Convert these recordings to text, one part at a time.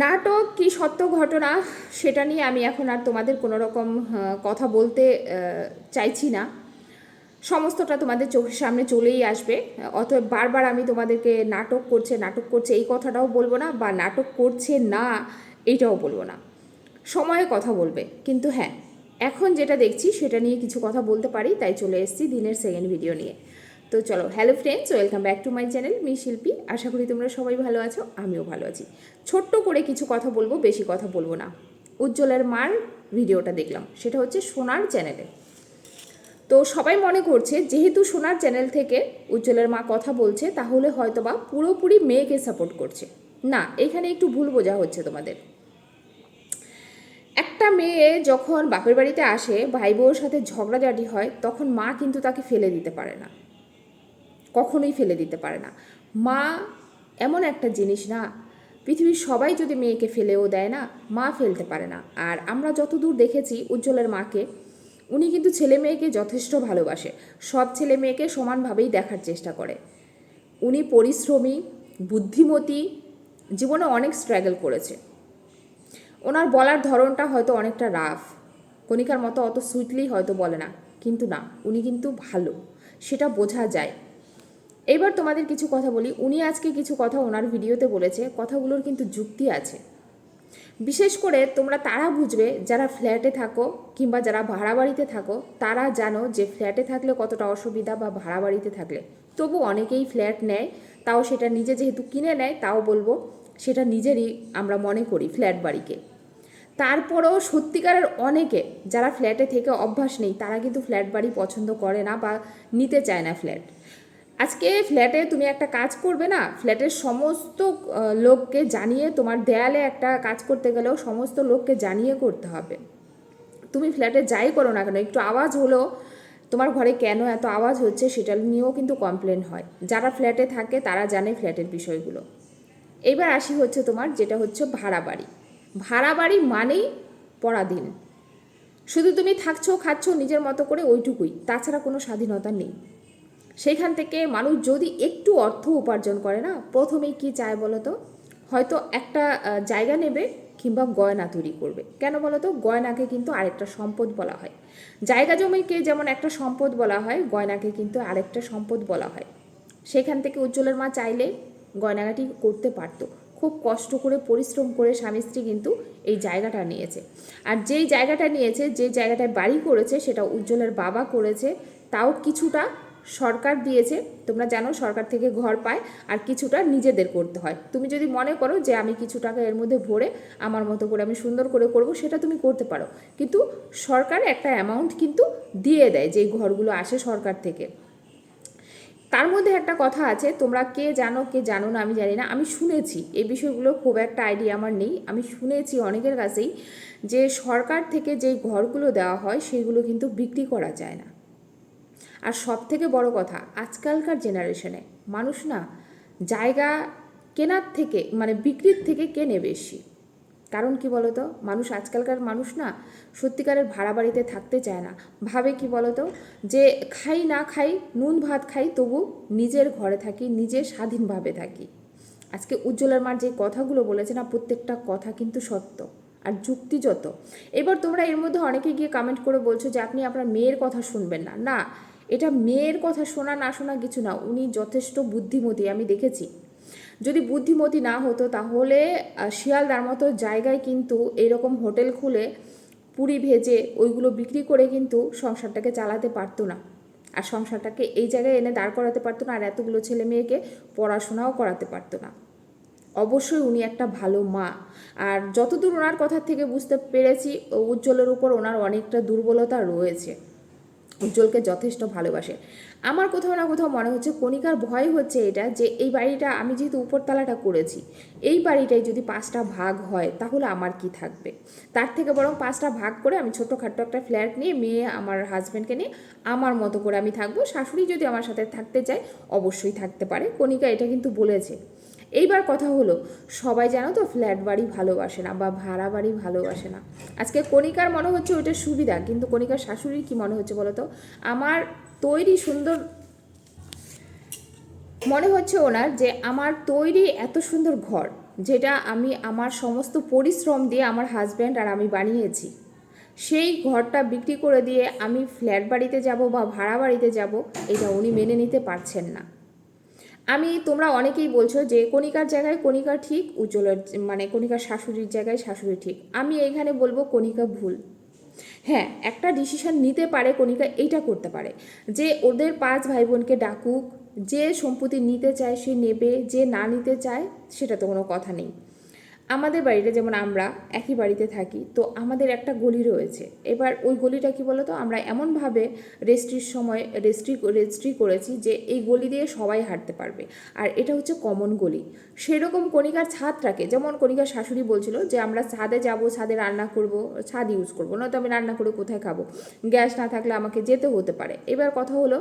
নাটক কি সত্য ঘটনা সেটা নিয়ে আমি এখন আর তোমাদের কোনো রকম কথা বলতে চাইছি না। সমস্তটা তোমাদের চোখের সামনে চলেই আসবে। অতএব বারবার আমি তোমাদেরকে নাটক করছে নাটক করছে, এই কথাটাও বলব না বা নাটক করছে না, এইটাও বলব না। সময়ে কথা বলবে, কিন্তু হ্যাঁ এখন যেটা দেখছি সেটা নিয়ে কিছু কথা বলতে পারি, তাই চলে এসেছি দিনের সেকেন্ড ভিডিও নিয়ে। তো চলো hello friends welcome back to my channel me Shilpi আশা করি তোমরা সবাই ভালো আছো, আমিও ভালো আছি। ছোট্ট করে কিছু কথা বলব, বেশি কথা বলব না। উজ্জ্বলের মার ভিডিওটা দেখলাম, সেটা হচ্ছে সোনার চ্যানেলে তো সবাই মনে করছে, যেহেতু সোনার চ্যানেল থেকে উজ্জ্বলের মা কথা বলছে, তাহলে হয়তোবা পুরোপুরি মেয়েকে সাপোর্ট করছে। না, এখানে একটু ভুল বোঝা হচ্ছে তোমাদের। একটা মেয়ে যখন বাপের বাড়িতে আসে ভাই বউর সাথে ঝগড়াঝাটি হয়, তখন মা কিন্তু তাকে ফেলে দিতে পারে না। কখনোই ফেলে দিতে পারে না। মা এমন একটা জিনিস না, পৃথিবীর সবাই যদি মেয়েকে ফেলেও দেয় না, মা ফেলতে পারে না। আর আমরা যতদূর দেখেছি উজ্জ্বলের মাকে, উনি কিন্তু ছেলে মেয়েকে যথেষ্ট ভালোবাসে। সব ছেলে মেয়েকে সমানভাবেই দেখার চেষ্টা করে। উনি পরিশ্রমী, বুদ্ধিমতী, জীবনে অনেক স্ট্রাগল করেছে। ওনার বলার ধরনটা হয়তো অনেকটা রাফ কণিকার মতো অত সুইটলি হয়তো বলে না, কিন্তু না, উনি কিন্তু ভালো, সেটা বোঝা যায়। এবার তোমাদের কিছু কথা বলি। উনি আজকে কিছু কথা ওনার ভিডিওতে বলেছে। কথাগুলোর কিন্তু যুক্তি আছে। বিশেষ করে তোমরা তারা বুঝবে যারা ফ্ল্যাটে থাকো কিংবা যারা ভাড়া বাড়িতে থাকো, তারা জানো যে ফ্ল্যাটে থাকলে কতটা অসুবিধা বা ভাড়া বাড়িতে থাকলে। তবু অনেকেই ফ্ল্যাট নেয়, তাও সেটা নিজে যেহেতু কিনে নেয়, তাও বলব সেটা নিজেরই আমরা মনে করি ফ্ল্যাট বাড়িকে। তারপরেও সত্যিকারের অনেকে যারা ফ্ল্যাটে থেকে অভ্যাস নেই, তারা কিন্তু ফ্ল্যাট বাড়ি পছন্দ করে না বা নিতে চায় না ফ্ল্যাট। আজকে ফ্ল্যাটে তুমি একটা কাজ করবে না, ফ্ল্যাটের সমস্ত লোককে জানিয়ে তোমার দেয়ালে একটা কাজ করতে গেলেও সমস্ত লোককে জানিয়ে করতে হবে। তুমি ফ্ল্যাটে যাই করো না কেন, একটু আওয়াজ হলো, তোমার ঘরে কেন এত আওয়াজ হচ্ছে সেটা নিয়েও কিন্তু কমপ্লেন হয়। যারা ফ্ল্যাটে থাকে তারা জানে ফ্ল্যাটের বিষয়গুলো। এইবার আসি হচ্ছে তোমার যেটা হচ্ছে ভাড়া বাড়ি। ভাড়া বাড়ি মানেই পরাধীন। শুধু তুমি থাকছো, খাচ্ছো, নিজের মতো করে ওইটুকুই, তাছাড়া কোনো স্বাধীনতা নেই। সেইখান থেকে মানুষ যদি একটু অর্থ উপার্জন করে না, প্রথমেই কি চায় বলো তো? হয়তো একটা জায়গা নেবে কিংবা গয়না তৈরি করবে। কেন বলো তো? গয়নাকে কিন্তু আরেকটা সম্পদ বলা হয়। জায়গা জমিকে যেমন একটা সম্পদ বলা হয়, গয়নাকে কিন্তু আরেকটা সম্পদ বলা হয়। সেখান থেকে উজ্জ্বলের মা চাইলে গয়নাগাটি করতে পারতো। খুব কষ্ট করে, পরিশ্রম করে স্বামী স্ত্রী কিন্তু এই জায়গাটা নিয়েছে। আর যেই জায়গাটা নিয়েছে, যে জায়গাটায় বাড়ি করেছে, সেটা উজ্জ্বলের বাবা করেছে, তাও কিছুটা সরকার দিয়েছে, তোমরা জানো সরকার থেকে ঘর পায় আর কিছুটা নিজেদের করতে হয়। তুমি যদি মনে করো যে আমি কিছু টাকা এর মধ্যে ভরে আমার মতো করে আমি সুন্দর করে করব, সেটা তুমি করতে পারো। কিন্তু সরকার একটা অ্যামাউন্ট কিন্তু দিয়ে দেয় যেই ঘরগুলো আসে সরকার থেকে। তার মধ্যে একটা কথা আছে, তোমরা কে জানো কে জানো না আমি জানি না, আমি শুনেছি, এই বিষয়গুলো খুব একটা আইডিয়া আমার নেই। আমি শুনেছি অনেকের কাছেই যে সরকার থেকে যেই ঘরগুলো দেওয়া হয়, সেগুলো কিন্তু বিক্রি করা যায় না। আর সব থেকে বড় কথা, আজকালকার জেনারেশনে মানুষ না জায়গা কেনার থেকে মানে বিক্রির থেকে কেনে বেশি। কারণ কি বলতো? মানুষ আজকালকার মানুষ না সত্যিকারের ভাড়া বাড়িতে থাকতে চায় না। ভাবে কি বলতো? যে খাই না খাই, নুন ভাত খাই, তবু নিজের ঘরে থাকি, নিজে স্বাধীনভাবে থাকি। আজকে উজ্জ্বলের মার যে কথাগুলো বলেছে না, প্রত্যেকটা কথা কিন্তু সত্য আর যুক্তিযত এবার তোমরা এর মধ্যে অনেকে গিয়ে কমেন্ট করে বলছো যে, আপনি আপনার মেয়ের কথা শুনবেন না। না এটা মেয়ের কথা শোনা, না শোনা কিছু না, উনি যথেষ্ট বুদ্ধিমতী, আমি দেখেছি। যদি বুদ্ধিমতী না হতো তাহলে শিয়ালদার মতো জায়গায় কিন্তু এরকম হোটেল খুলে পুরি ভেজে ওইগুলো বিক্রি করে কিন্তু সংসারটাকে চালাতে পারতো না। আর সংসারটাকে এই জায়গায় এনে দাঁড় করাতে পারতো না, আর এতগুলো ছেলে মেয়েকে পড়াশোনাও করাতে পারতো না। অবশ্যই উনি একটা ভালো মা। আর যতদূর ওনার কথা থেকে বুঝতে পেরেছি, উজ্জ্বলের উপর ওনার অনেকটা দুর্বলতা রয়েছে। উজ্জ্বলকে যথেষ্ট ভালোবাসে। আমার কোথাও না কোথাও মনে হচ্ছে কণিকার ভয় হচ্ছে এটা যে এই বাড়িটা আমি যেহেতু উপরতলাটা করেছি, এই বাড়িটায় যদি পাঁচটা ভাগ হয় তাহলে আমার কি থাকবে? তার থেকে বরং পাঁচটা ভাগ করে আমি ছোটোখাটো একটা ফ্ল্যাট নিয়ে মেয়ে আমার হাজব্যান্ডকে নিয়ে আমার মতো করে আমি থাকব। শাশুড়ি যদি আমার সাথে থাকতে চায় অবশ্যই থাকতে পারে। কণিকা এটা কিন্তু বলেছে। এইবার কথা হলো, সবাই জানো তো ফ্ল্যাট বাড়ি ভালোবাসে না বা ভাড়া বাড়ি ভালোবাসে না। আজকে কণিকার মনে হচ্ছে ওইটা সুবিধা, কিন্তু কণিকার শাশুড়ির কি মনে হচ্ছে বলো তো? আমার তৈরি সুন্দর মনে হচ্ছে ওনার যে আমার তৈরি এত সুন্দর ঘর, যেটা আমি আমার সমস্ত পরিশ্রম দিয়ে আমার হাজব্যান্ড আর আমি বানিয়েছি, সেই ঘরটা বিক্রি করে দিয়ে আমি ফ্ল্যাট বাড়িতে যাব বা ভাড়া বাড়িতে যাব, এটা উনি মেনে নিতে পারছেন না। আমি, তোমরা অনেকেই বলছো যে কণিকার জায়গায় কণিকা ঠিক, উজ্জ্বলের মানে কণিকার শাশুড়ির জায়গায় শাশুড়ি ঠিক। আমি এইখানে বলব কণিকা ভুল। হ্যাঁ একটা ডিসিশন নিতে পারে কণিকা এইটা করতে পারে। যে ওদের পাঁচ ভাই বোনকে ডাকুক, যে সম্পত্তি নিতে চায় সে নেবে, যে না নিতে চায় সেটা তো কোনো কথা নেই। আমাদের বাড়িতে যেমন আমরা একই বাড়িতে থাকি, তো আমাদের একটা গলি রয়েছে। এবার ওই গলিটা কি বলতো? আমরা এমনভাবে রেস্ট্রির সময় রেস্ট্রি রেস্ট্রি করেছি যে এই গলি দিয়ে সবাই হাঁটতে পারবে। আর এটা হচ্ছে কমন গলি। সেরকম কণিকার ছাদটাকে যেমন কণিকার শাশুড়ি বলছিল যে আমরা ছাদে যাব, ছাদে রান্না করব, ছাদ ইউজ করব, নয়তো আমি রান্না করে কোথায় খাব। গ্যাস না থাকলে আমাকে যেতে হতে পারে। এবার কথা হলো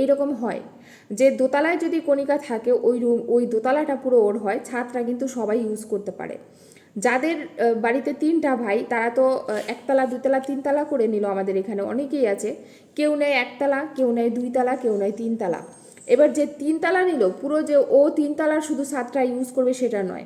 এইরকম হয়। যে দোতলায় যদি কণিকা থাকে, ওই রুম, ওই দোতলাটা পুরো ওর হয়, ছাদটা কিন্তু সবাই ইউজ করতে পারে। যাদের বাড়িতে তিনটা ভাই, তারা তো একতলা, দুতলা, তিনতলা করে নিল আমাদের এখানে, অনেকেই আছে। কেউ নেয় একতলা, কেউ নেয় দুইতলা, কেউ নেয় তিনতলা। এবার যে তিনতলা নিল, পুরো যে ও তিনতলার শুধু ছাদটা ইউজ করবে সেটা নয়।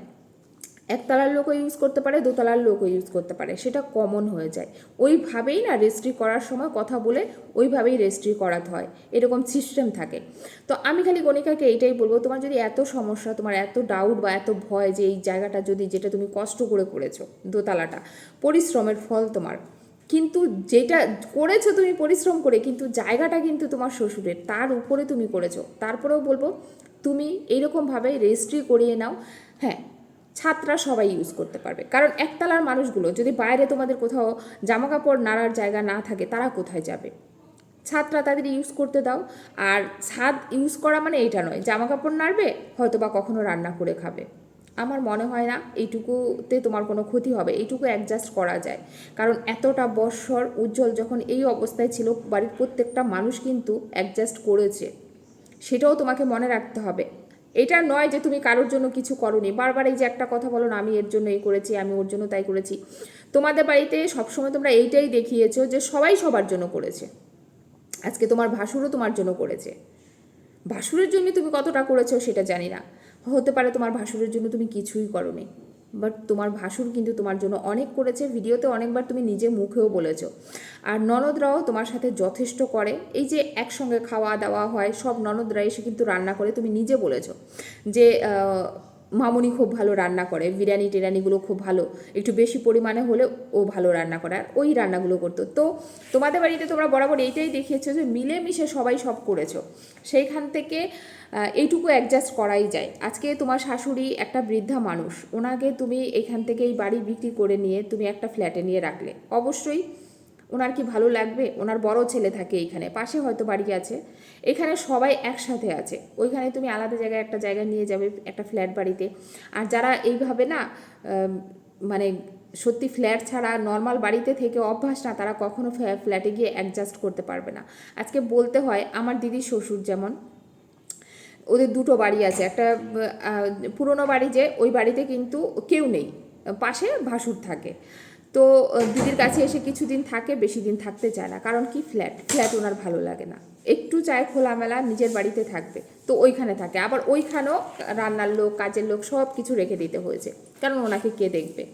একতলার লোকও ইউজ করতে পারে, দোতলার লোকও ইউজ করতে পারে। সেটা কমন হয়ে যায়। ওইভাবেই না রেজিস্ট্রি করার সময় কথা বলে ওইভাবেই রেজিস্ট্রি করাতে হয়। এরকম সিস্টেম থাকে। তো আমি খালি গণিকাকে এইটাই বলব, তোমার যদি এত সমস্যা, তোমার এত ডাউট বা এত ভয় যে এই জায়গাটা যদি, যেটা তুমি কষ্ট করে করেছ দোতলাটা, পরিশ্রমের ফল তোমার। কিন্তু যেটা করেছ তুমি পরিশ্রম করে, কিন্তু জায়গাটা কিন্তু তোমার শ্বশুরের, তার উপরে তুমি করেছ। তারপরেও বলব, তুমি এইরকমভাবে রেজিস্ট্রি করিয়ে নাও। হ্যাঁ ছাত্রা সবাই ইউজ করতে পারবে। কারণ একতলার মানুষগুলো যদি বাইরে তোমাদের কোথাও জামা কাপড় নাড়ার জায়গা না থাকে, তারা কোথায় যাবে? ছাদটা তাদের ইউজ করতে দাও। আর ছাদ ইউজ করা মানে এটা নয় জামা কাপড় নাড়বে হয়তো বা কখনো রান্না করে খাবে। আমার মনে হয় না এইটুকুতে তোমার কোনো ক্ষতি হবে, এইটুকু অ্যাডজাস্ট করা যায়। কারণ এতটা বৎসর উজ্জ্বল যখন এই অবস্থায় ছিল, বাড়ির প্রত্যেকটা মানুষ কিন্তু অ্যাডজাস্ট করেছে। সেটাও তোমাকে মনে রাখতে হবে। এটা নয় যে তুমি কারোর জন্য কিছু করনি। বারবার এই যে একটা কথা বলো না, আমি এর জন্য এই করেছি, আমি ওর জন্য তাই করেছি। তোমাদের বাড়িতে সবসময় তোমরা এইটাই দেখিয়েছো যে সবাই সবার জন্য করেছে। আজকে তোমার ভাসুরও তোমার জন্য করেছে। ভাসুরের জন্য তুমি কতটা করেছ সেটা জানি না। হতে পারে তোমার ভাসুরের জন্য তুমি কিছুই করনি। বাট তোমার ভাসুর কিন্তু তোমার জন্য অনেক করেছে। ভিডিওতে অনেকবার তুমি নিজে মুখেও বলেছ। আর ননদরাও তোমার সাথে যথেষ্ট করে। এই যে একসঙ্গে খাওয়া দাওয়া হয়, সব ননদরা এসে কিন্তু রান্না করে তুমি নিজে বলেছ যে মামুনি খুব ভালো রান্না করে, বিরিয়ানি টিরানিগুলো খুব ভালো, একটু বেশি পরিমাণে হলে ও ভালো রান্না করে, আর ওই রান্নাগুলো করতো। তো তোমাদের বাড়িতে তোমরা বরাবর এইটাই দেখিয়েছো যে মিলেমিশে সবাই সব করেছ। সেইখান থেকে এইটুকু অ্যাডজাস্ট করাই যায়। আজকে তোমার শাশুড়ি একটা বৃদ্ধা মানুষ, ওনাকে তুমি এখান থেকে এই বাড়ি বিক্রি করে নিয়ে তুমি একটা ফ্ল্যাটে নিয়ে রাখলে। অবশ্যই ওনার কি ভালো লাগবে? ওনার বড় ছেলে থাকে এইখানে পাশে হয়তো বাড়ি আছে। এখানে সবাই একসাথে আছে। ওইখানে তুমি আলাদা জায়গায় একটা জায়গায় নিয়ে যাবে, একটা ফ্ল্যাট বাড়িতে। আর যারা এইভাবে না মানে সত্যি ফ্ল্যাট ছাড়া নর্মাল বাড়িতে থেকে অভ্যাস না, তারা কখনো ফ্ল্যাটে গিয়ে অ্যাডজাস্ট করতে পারবে না। আজকে বলতে হয়, আমার দিদির শ্বশুর যেমন, ওদের দুটো বাড়ি আছে। একটা পুরনো বাড়ি যে, ওই বাড়িতে কিন্তু কেউ নেই। পাশে ভাসুর থাকে। তো দিদির কাছে এসে কিছুদিন থাকে বেশি দিন থাকতে চায় না। কারণ কি? ফ্ল্যাট। ফ্ল্যাট ওনার ভালো লাগে না। একটু চায় খোলামেলা, নিজের বাড়িতে থাকবে। তো ওইখানে থাকে। আবার ওইখানেও রান্নার লোক, কাজের লোক সব কিছু রেখে দিতে হয়েছে। কারণ ওনাকে কে দেখবে?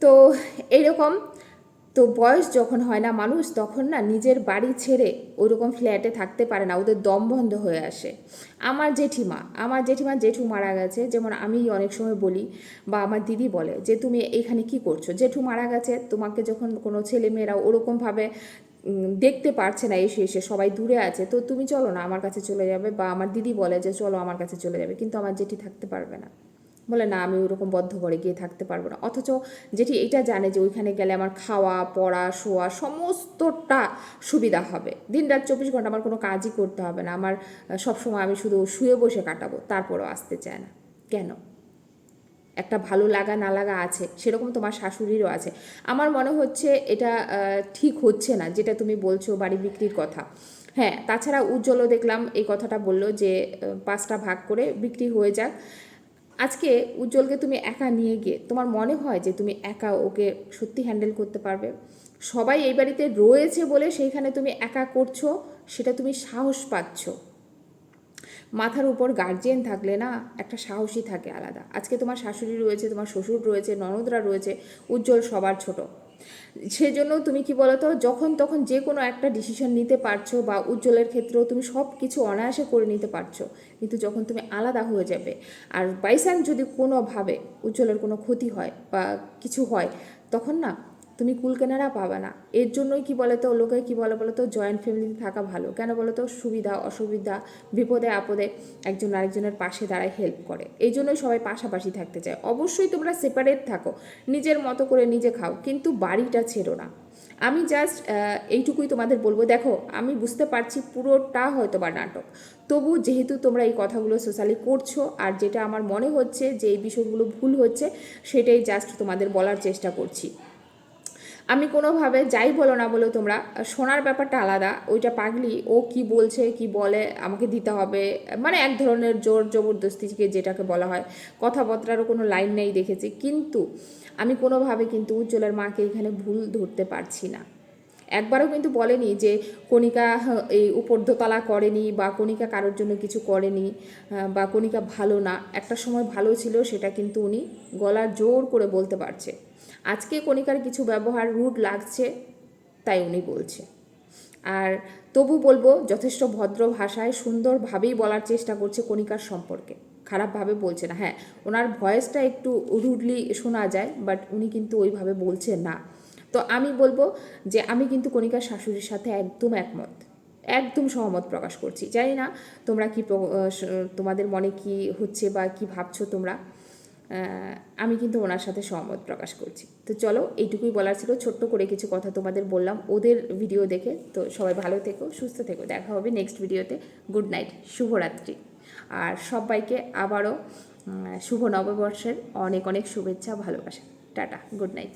তো এইরকম তো বয়স যখন হয় না মানুষ, তখন না নিজের বাড়ি ছেড়ে ওইরকম ফ্ল্যাটে থাকতে পারে না, ওদের দম বন্ধ হয়ে আসে। আমার জেঠিমা আমার জেঠিমা জেঠু মারা গেছে, যেমন আমি অনেক সময় বলি, বা আমার দিদি বলে যে, তুমি এখানে কি করছ? জেঠু মারা গেছে, তোমাকে যখন কোনো ছেলেমেয়েরা ওরকমভাবে দেখতে পারছে না এসে এসে, সবাই দূরে আছে, তো তুমি চলো না আমার কাছে চলে যাবে, বা আমার দিদি বলে যে, চলো আমার কাছে চলে যাবে। কিন্তু আমার জেঠি থাকতে পারবে না। বলে, না, আমি ওরকম বদ্ধ ঘরে গিয়ে থাকতে পারব না। অথচ যেটি এটা জানে যে ওইখানে গেলে আমার খাওয়া, পড়া, শোয়া সমস্তটা সুবিধা হবে। দিন রাত চব্বিশ ঘণ্টা আমার কোনো কাজই করতে হবে না। আমার সবসময় আমি শুধু শুয়ে বসে কাটাবো, তারপরও আসতে চায় না। কেন? একটা ভালো লাগা, না লাগা আছে, সেরকম তোমার শাশুড়িরও আছে। আমার মনে হচ্ছে এটা ঠিক হচ্ছে না, যেটা তুমি বলছো বাড়ি বিক্রির কথা। হ্যাঁ তাছাড়া উজ্জ্বলও দেখলাম এই কথাটা বলল যে পাঁচটা ভাগ করে বিক্রি হয়ে যাক। আজকে উজ্জ্বলকে তুমি একা নিয়ে গিয়ে, তোমার মনে হয় যে তুমি একা ওকে সত্যি হ্যান্ডেল করতে পারবে? সবাই এই বাড়িতে রয়েছে বলে সেইখানে তুমি একা করছ, সেটা তুমি সাহস পাচ্ছ। মাথার উপর গার্জিয়ান থাকলে না একটা সাহসী থাকে আলাদা। আজকে তোমার শাশুড়ি রয়েছে, তোমার শ্বশুর রয়েছে, ননদরা রয়েছে, উজ্জ্বল সবার ছোট। সেজন্য তুমি কি বলতো, যখন তখন যে কোনো একটা ডিসিশন নিতে পারছ বা উজ্জ্বলের ক্ষেত্রেও তুমি সব কিছু অনায়াসে করে নিতে পারছ, কিন্তু যখন তুমি আলাদা হয়ে যাবে, আর বাইচান্স যদি কোনোভাবে উজ্জ্বলের কোনো ক্ষতি হয় বা কিছু হয়, তখন না তুমি কুলকেনারা পাবে না। এর জন্যই কি বলে তো লোকে কি বলে বলো তো জয়েন্ট ফ্যামিলিতে থাকা ভালো। কেন বলো তো সুবিধা, অসুবিধা, বিপদে, আপদে একজন আরেকজনের পাশে দাঁড়ায় হেল্প করে। এই জন্যই সবাই পাশাপাশি থাকতে চায়। অবশ্যই তোমরা সেপারেট থাকো। নিজের মতো করে নিজে খাও, কিন্তু বাড়িটা ছেড়ো না। আমি জাস্ট এইটুকুই তোমাদের বলব। দেখো, আমি বুঝতে পারছি পুরোটা হয়তো বা নাটক। তবু যেহেতু তোমরা এই কথাগুলো সোশ্যালি করছ, আর যেটা আমার মনে হচ্ছে যে এই বিষয়গুলো ভুল হচ্ছে, সেটাই জাস্ট তোমাদের বলার চেষ্টা করছি। আমি কোনোভাবে যাই বলো না বলো তোমরা শোনার ব্যাপারটা আলাদা ওইটা পাগলি ও কি বলছে কি বলে আমাকে দিতে হবে মানে এক ধরনের জোর জবরদস্তিকে যেটাকে বলা হয়। কথাবার্তারও কোনো লাইন নেই দেখেছি কিন্তু আমি কোনোভাবে কিন্তু উজ্জ্বলের মাকে এখানে ভুল ধরতে পারছি না। একবারও কিন্তু বলেনি যে কণিকা হ্যাঁ, এই উপর দোতলা করেনি বা কণিকা কারোর জন্য কিছু করেনি বা কণিকা ভালো না একটা সময় ভালো ছিল সেটা কিন্তু উনি গলা জোর করে বলতে পারছে। আজকে কণিকার কিছু ব্যবহার রুড লাগছে, তাই উনি বলছে। আর তবু বলব, যথেষ্ট ভদ্র ভাষায় সুন্দরভাবেই বলার চেষ্টা করছে কণিকার সম্পর্কে। খারাপভাবে বলছে না। হ্যাঁ ওনার ভয়েসটা একটু রুডলি শোনা যায় বাট উনি কিন্তু ওইভাবে বলছে না। তো আমি বলব যে, আমি কিন্তু কণিকার শাশুড়ির সাথে একদম একমত। একদম সহমত প্রকাশ করছি। জানি না তোমরা কি তোমাদের মনে কি হচ্ছে বা কি ভাবছ তোমরা। আমি কিন্তু ওনার সাথে সহমত প্রকাশ করছি। তো চলো, এইটুকুই বলার ছিল। ছোট্ট করে কিছু কথা তোমাদের বললাম। ওদের ভিডিও দেখে। তো সবাই ভালো থেকো, সুস্থ থেকো। দেখা হবে নেক্সট ভিডিওতে গুড নাইট শুভরাত্রি। আর সবাইকে আবারও শুভ নববর্ষের অনেক অনেক শুভেচ্ছা, ভালোবাসা। Tata good night